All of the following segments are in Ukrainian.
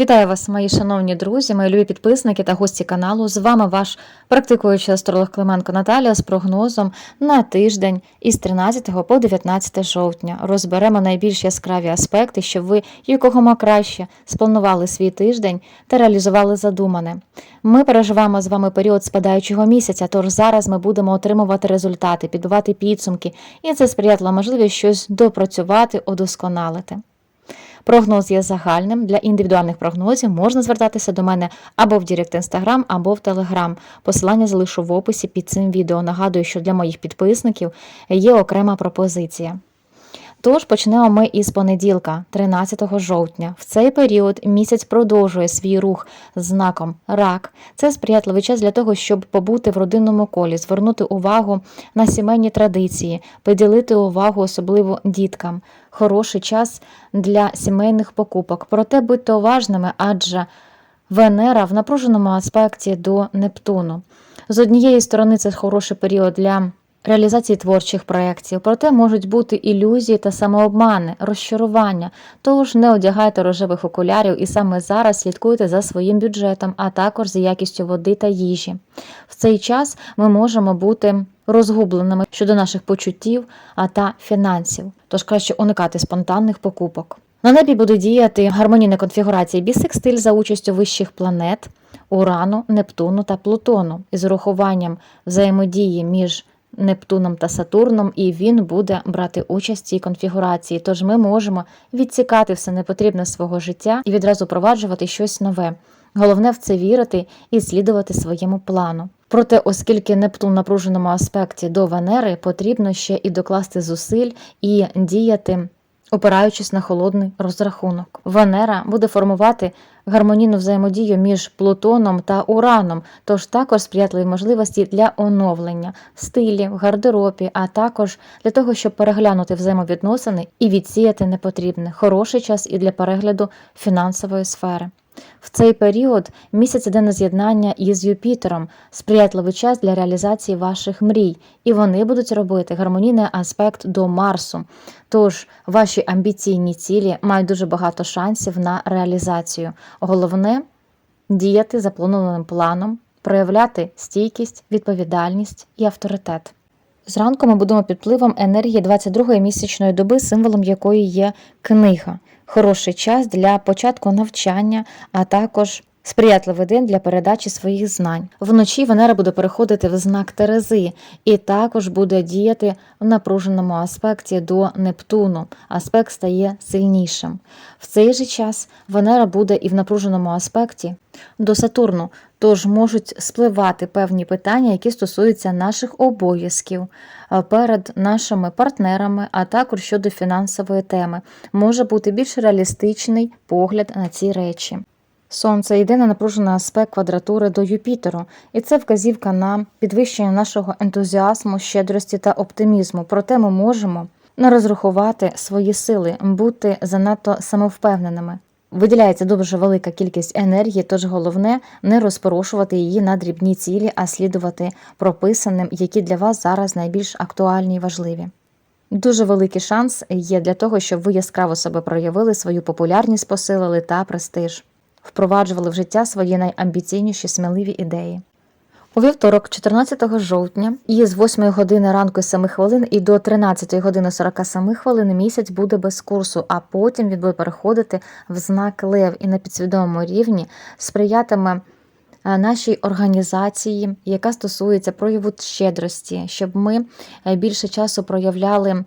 Вітаю вас, мої шановні друзі, мої любі підписники та гості каналу. З вами ваш практикуючий астролог Клименко Наталія з прогнозом на тиждень із 13 по 19 жовтня. Розберемо найбільш яскраві аспекти, щоб ви якомога краще спланували свій тиждень та реалізували задумане. Ми переживаємо з вами період спадаючого місяця, тож зараз ми будемо отримувати результати, підбивати підсумки, і це сприятливо можливість щось допрацювати, удосконалити. Прогноз є загальним. Для індивідуальних прогнозів можна звертатися до мене або в Дірект Інстаграм, або в Телеграм. Посилання залишу в описі під цим відео. Нагадую, що для моїх підписників є окрема пропозиція. Тож почнемо ми із понеділка, 13 жовтня. В цей період місяць продовжує свій рух з знаком рак. Це сприятливий час для того, щоб побути в родинному колі, звернути увагу на сімейні традиції, приділити увагу особливо діткам. Хороший час для сімейних покупок. Проте будьте уважними, адже Венера в напруженому аспекті до Нептуну. З однієї сторони, це хороший період для реалізації творчих проєктів, проте можуть бути ілюзії та самообмани, розчарування. Тож не одягайте рожевих окулярів і саме зараз слідкуйте за своїм бюджетом, а також за якістю води та їжі. В цей час ми можемо бути розгубленими щодо наших почуттів а та фінансів, тож краще уникати спонтанних покупок. На небі буде діяти гармонійна конфігурація бісекстиль за участю вищих планет Урану, Нептуну та Плутону із урахуванням взаємодії між Нептуном та Сатурном, і він буде брати участь в цій конфігурації. Тож ми можемо відсікати все непотрібне свого життя і відразу проваджувати щось нове. Головне в це вірити і слідувати своєму плану. Проте, оскільки Нептун в напруженому аспекті до Венери, потрібно ще і докласти зусиль і діяти, опираючись на холодний розрахунок. Венера буде формувати гармонійну взаємодію між Плутоном та Ураном, тож також сприятливі можливості для оновлення стилі, в гардеробі, а також для того, щоб переглянути взаємовідносини і відсіяти непотрібне. Хороший час і для перегляду фінансової сфери. В цей період місяць іде на з'єднання із Юпітером, сприятливий час для реалізації ваших мрій, і вони будуть робити гармонійний аспект до Марсу. Тож ваші амбіційні цілі мають дуже багато шансів на реалізацію. Головне діяти запланованим планом, проявляти стійкість, відповідальність і авторитет. Зранку ми будемо під впливом енергії 22-ї місячної доби, символом якої є книга. Хороший час для початку навчання, а також сприятливий день для передачі своїх знань. Вночі Венера буде переходити в знак Терези і також буде діяти в напруженому аспекті до Нептуну. Аспект стає сильнішим. В цей же час Венера буде і в напруженому аспекті до Сатурну, тож можуть спливати певні питання, які стосуються наших обов'язків перед нашими партнерами, а також щодо фінансової теми. Може бути більш реалістичний погляд на ці речі. Сонце йде на напружений аспект квадратури до Юпітеру, і це вказівка на підвищення нашого ентузіазму, щедрості та оптимізму. Проте ми можемо не розрахувати свої сили, бути занадто самовпевненими. Виділяється дуже велика кількість енергії, тож головне не розпорошувати її на дрібні цілі, а слідувати прописаним, які для вас зараз найбільш актуальні і важливі. Дуже великий шанс є для того, щоб ви яскраво себе проявили, свою популярність посилили та престиж, впроваджували в життя свої найамбіційніші сміливі ідеї. У вівторок, 14 жовтня, і з 8 години ранку 7 хвилин і до 13 години 47 хвилин місяць буде без курсу, а потім він буде переходити в знак Лев і на підсвідомому рівні сприятиме е, нашій організації, яка стосується прояву щедрості, щоб ми е, більше часу проявляли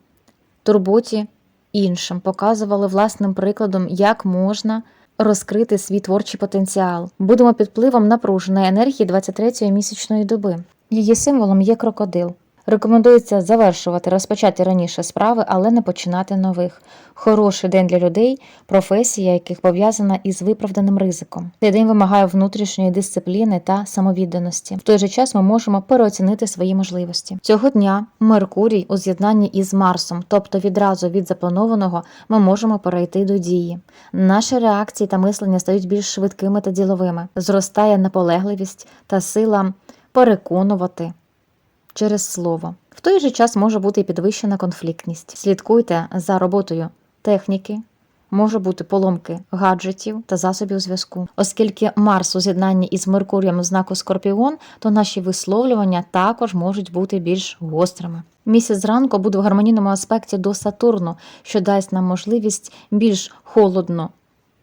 турботі іншим, показували власним прикладом, як можна розкрити свій творчий потенціал. Будемо під впливом напруженої енергії 23-ї місячної доби. Її символом є крокодил. Рекомендується завершувати розпочаті раніше справи, але не починати нових. Хороший день для людей, професія, яких пов'язана із виправданим ризиком. Цей день вимагає внутрішньої дисципліни та самовідданості. В той же час ми можемо переоцінити свої можливості. Цього дня Меркурій у з'єднанні із Марсом, тобто відразу від запланованого, ми можемо перейти до дії. Наші реакції та мислення стають більш швидкими та діловими. Зростає наполегливість та сила переконувати через слово. В той же час може бути і підвищена конфліктність. Слідкуйте за роботою техніки, може бути поломки гаджетів та засобів зв'язку. Оскільки Марс у з'єднанні із Меркурієм в знаку Скорпіон, то наші висловлювання також можуть бути більш гострими. Місяць зранку буде в гармонійному аспекті до Сатурну, що дасть нам можливість більш холодно,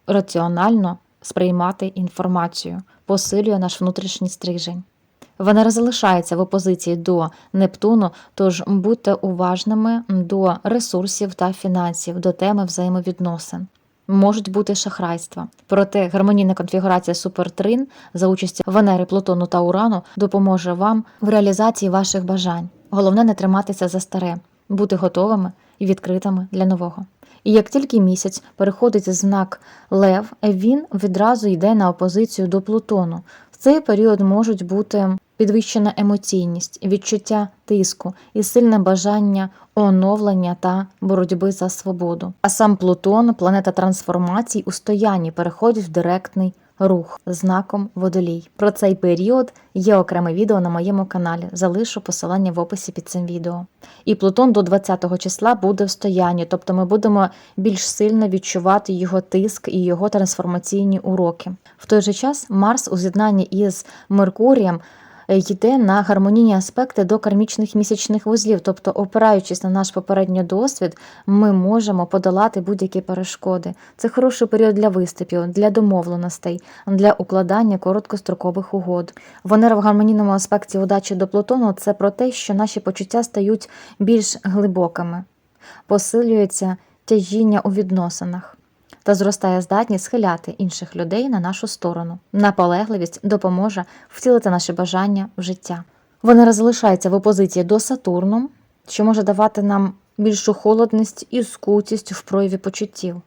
раціонально сприймати інформацію, посилює наш внутрішній стрижень. Венера залишається в опозиції до Нептуну, тож будьте уважними до ресурсів та фінансів, до теми взаємовідносин. Можуть бути шахрайства. Проте гармонійна конфігурація супертрин за участі Венери, Плутону та Урану допоможе вам в реалізації ваших бажань. Головне не триматися за старе, бути готовими і відкритими для нового. І як тільки місяць переходить знак Лев, він відразу йде на опозицію до Плутону. Цей період можуть бути підвищена емоційність, відчуття тиску і сильне бажання оновлення та боротьби за свободу. А сам Плутон, планета трансформацій, у стоянні переходить в директний рух знаком водолій. Про цей період є окреме відео на моєму каналі. Залишу посилання в описі під цим відео. І Плутон до 20-го числа буде в стоянні, тобто ми будемо більш сильно відчувати його тиск і його трансформаційні уроки. В той же час Марс у з'єднанні із Меркурієм йде на гармонійні аспекти до кармічних місячних вузлів, тобто, опираючись на наш попередній досвід, ми можемо подолати будь-які перешкоди. Це хороший період для виступів, для домовленостей, для укладання короткострокових угод. Венера в гармонійному аспекті удачі до Плутону це про те, що наші почуття стають більш глибокими, посилюється тяжіння у відносинах. Та зростає здатність схиляти інших людей на нашу сторону. Наполегливість допоможе втілити наші бажання в життя. Венера залишається в опозиції до Сатурну, що може давати нам більшу холодність і скутість в прояві почуттів.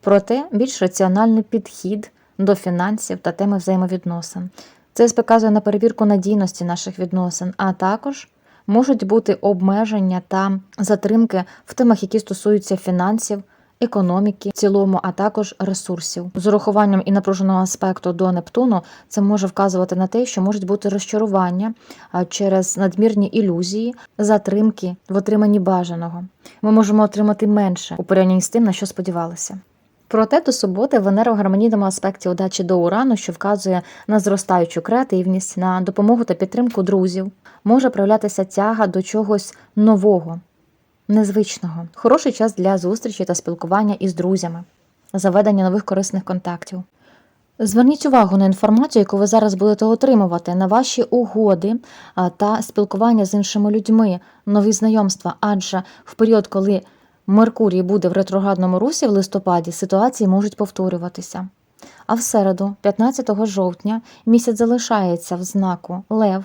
Проте більш раціональний підхід до фінансів та теми взаємовідносин. Це показує на перевірку надійності наших відносин, а також можуть бути обмеження та затримки в темах, які стосуються фінансів, економіки в цілому, а також ресурсів. З урахуванням і напруженого аспекту до Нептуну це може вказувати на те, що можуть бути розчарування через надмірні ілюзії, затримки в отриманні бажаного. Ми можемо отримати менше у порівнянні з тим, на що сподівалися. Проте до суботи Венера в гармонійному аспекті удачі до Урану, що вказує на зростаючу креативність, на допомогу та підтримку друзів, може проявлятися тяга до чогось нового, незвичного. Хороший час для зустрічі та спілкування із друзями, заведення нових корисних контактів. Зверніть увагу на інформацію, яку ви зараз будете отримувати, на ваші угоди та спілкування з іншими людьми, нові знайомства, адже в період, коли Меркурій буде в ретроградному русі в листопаді, ситуації можуть повторюватися. А в середу, 15 жовтня, місяць залишається в знаку Лев.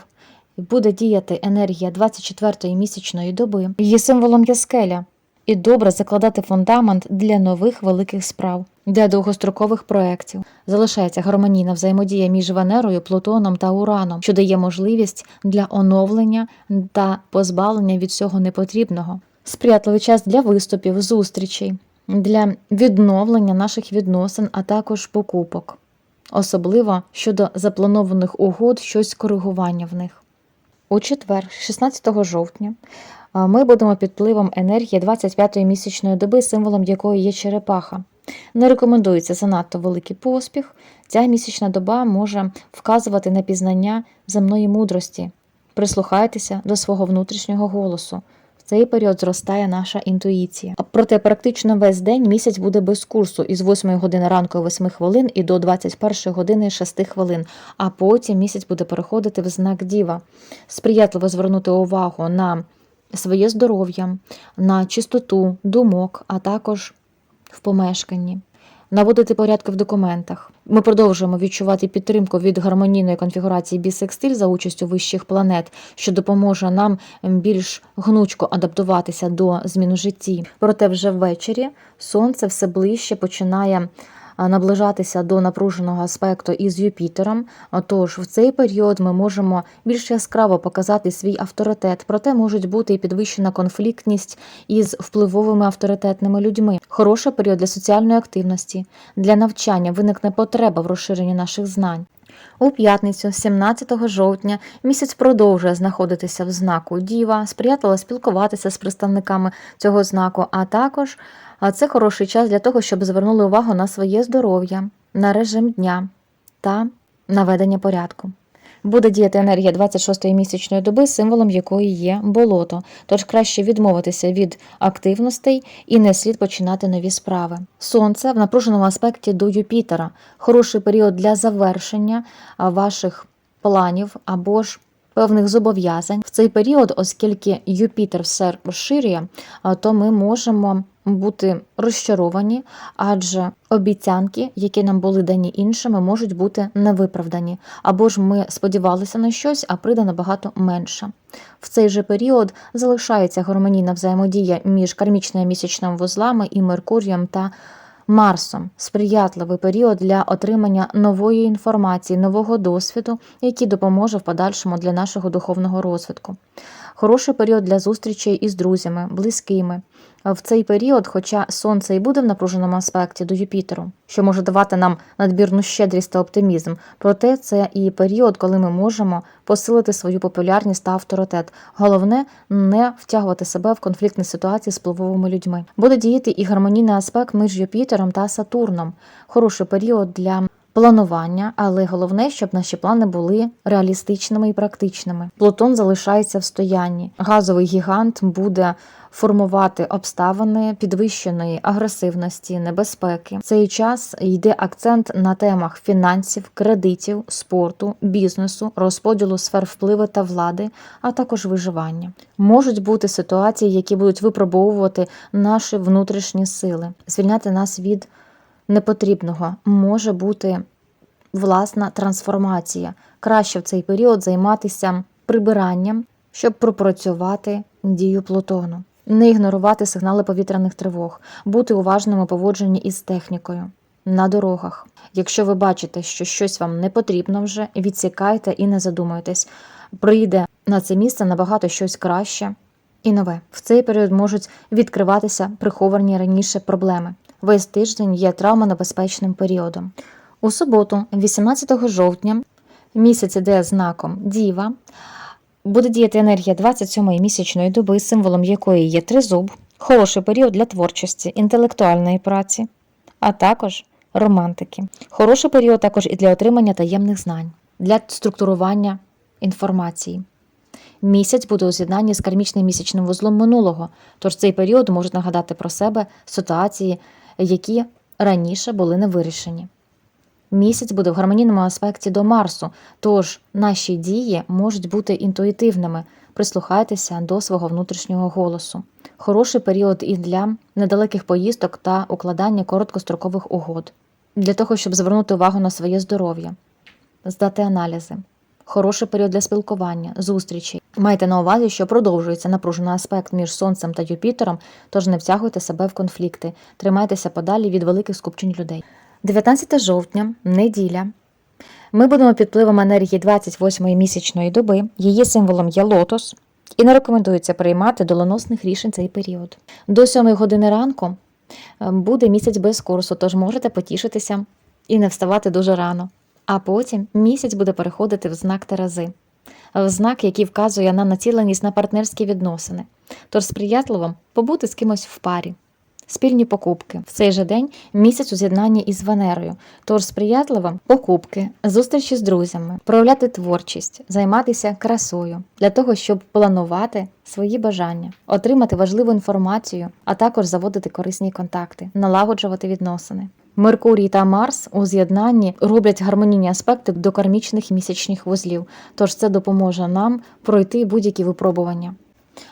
Буде діяти енергія 24-ї місячної доби. Її символом є скеля. І добре закладати фундамент для нових великих справ, для довгострокових проєктів. Залишається гармонійна взаємодія між Венерою, Плутоном та Ураном, що дає можливість для оновлення та позбавлення від всього непотрібного сприятливий час для виступів, зустрічей, для відновлення наших відносин, а також покупок, особливо щодо запланованих угод, щось коригування в них. У четвер, 16 жовтня, ми будемо під впливом енергії 25-ї місячної доби, символом якої є черепаха. Не рекомендується занадто великий поспіх. Ця місячна доба може вказувати на пізнання земної мудрості. Прислухайтеся до свого внутрішнього голосу. В цей період зростає наша інтуїція. Проте практично весь день місяць буде без курсу із 8 години ранку 8 хвилин і до 21 години 6 хвилин. А потім місяць буде переходити в знак діва. Сприятливо звернути увагу на своє здоров'я, на чистоту думок, а також в помешканні. Наводити порядки в документах. Ми продовжуємо відчувати підтримку від гармонійної конфігурації бісекстиль за участю вищих планет, що допоможе нам більш гнучко адаптуватися до змін у житті. Проте вже ввечері сонце все ближче починає наближатися до напруженого аспекту із Юпітером. Тож в цей період ми можемо більш яскраво показати свій авторитет, проте можуть бути і підвищена конфліктність із впливовими авторитетними людьми. Хороший період для соціальної активності, для навчання виникне потреба в розширенні наших знань. У п'ятницю, 17 жовтня, місяць продовжує знаходитися в знаку Діва, сприятливо спілкуватися з представниками цього знаку, а також А це хороший час для того, щоб звернули увагу на своє здоров'я, на режим дня та наведення порядку. Буде діяти енергія 26-ї місячної доби, символом якої є болото, тож краще відмовитися від активностей і не слід починати нові справи. Сонце в напруженому аспекті до Юпітера, хороший період для завершення ваших планів або ж певних зобов'язань. В цей період, оскільки Юпітер все розширює, то ми можемо бути розчаровані, адже обіцянки, які нам були дані іншими, можуть бути невиправдані. Або ж ми сподівалися на щось, а прийде набагато менше. В цей же період залишається гармонійна взаємодія між кармічними місячними вузлами і Меркурієм та Марсом сприятливий період для отримання нової інформації, нового досвіду, який допоможе в подальшому для нашого духовного розвитку. Хороший період для зустрічей із друзями, близькими. В цей період, хоча сонце і буде в напруженому аспекті до Юпітеру, що може давати нам надмірну щедрість та оптимізм, проте це і період, коли ми можемо посилити свою популярність та авторитет. Головне не втягувати себе в конфліктні ситуації з впливовими людьми. Буде діяти і гармонійний аспект між Юпітером та Сатурном. Хороший період для планування, але головне, щоб наші плани були реалістичними і практичними. Плутон залишається в стоянні. Газовий гігант буде формувати обставини підвищеної агресивності, небезпеки. В цей час йде акцент на темах фінансів, кредитів, спорту, бізнесу, розподілу сфер впливу та влади, а також виживання. Можуть бути ситуації, які будуть випробовувати наші внутрішні сили, звільняти нас від непотрібного. Може бути власна трансформація. Краще в цей період займатися прибиранням, щоб пропрацювати дію Плутону, не ігнорувати сигнали повітряних тривог, бути уважним у поводженні із технікою на дорогах. Якщо ви бачите, що щось вам не потрібно вже, відсікайте і не задумуйтесь. Прийде на це місце набагато щось краще і нове. В цей період можуть відкриватися приховані раніше проблеми. Весь тиждень є травмонебезпечним періодом. У суботу, 18 жовтня, місяць іде знаком Діва. Буде діяти енергія 27-ї місячної доби, символом якої є тризуб, хороший період для творчості, інтелектуальної праці, а також романтики. Хороший період також і для отримання таємних знань, для структурування інформації. Місяць буде у з'єднанні з кармічним місячним вузлом минулого, тож цей період може нагадати про себе ситуації, які раніше були не вирішені. Місяць буде в гармонійному аспекті до Марсу, тож наші дії можуть бути інтуїтивними. Прислухайтеся до свого внутрішнього голосу. Хороший період і для недалеких поїздок та укладання короткострокових угод, для того, щоб звернути увагу на своє здоров'я, здати аналізи. Хороший період для спілкування, зустрічей. Майте на увазі, що продовжується напружений аспект між Сонцем та Юпітером, тож не втягуйте себе в конфлікти, тримайтеся подалі від великих скупчень людей. 19 жовтня, неділя. Ми будемо під впливом енергії 28-ї місячної доби. Її символом є лотос, і не рекомендується приймати доленосних рішень цей період. До 7 години ранку е, буде місяць без курсу, тож можете потішитися і не вставати дуже рано. А потім місяць буде переходити в знак Терези, в знак, який вказує на націленість на партнерські відносини. Тож сприятливо побути з кимось в парі. Спільні покупки в цей же день місяць у з'єднанні із Венерою, тож сприятливо покупки, зустрічі з друзями, проявляти творчість, займатися красою для того, щоб планувати свої бажання, отримати важливу інформацію, а також заводити корисні контакти, налагоджувати відносини. Меркурій та Марс у з'єднанні роблять гармонійні аспекти до кармічних місячних вузлів, тож це допоможе нам пройти будь-які випробування.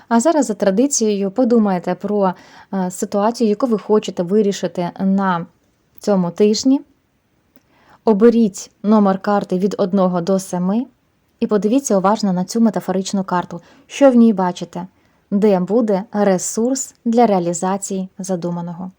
А зараз за традицією подумайте про е, ситуацію, яку ви хочете вирішити на цьому тижні. Оберіть номер карти від 1 до 7 і подивіться уважно на цю метафоричну карту, що в ній бачите, де буде ресурс для реалізації задуманого.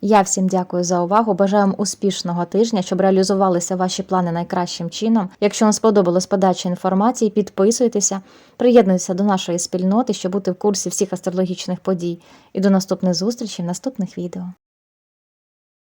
Я всім дякую за увагу. Бажаю вам успішного тижня, щоб реалізувалися ваші плани найкращим чином. Якщо вам сподобалась подача інформації, підписуйтеся, приєднуйтеся до нашої спільноти, щоб бути в курсі всіх астрологічних подій. І до наступних зустрічей в наступних відео.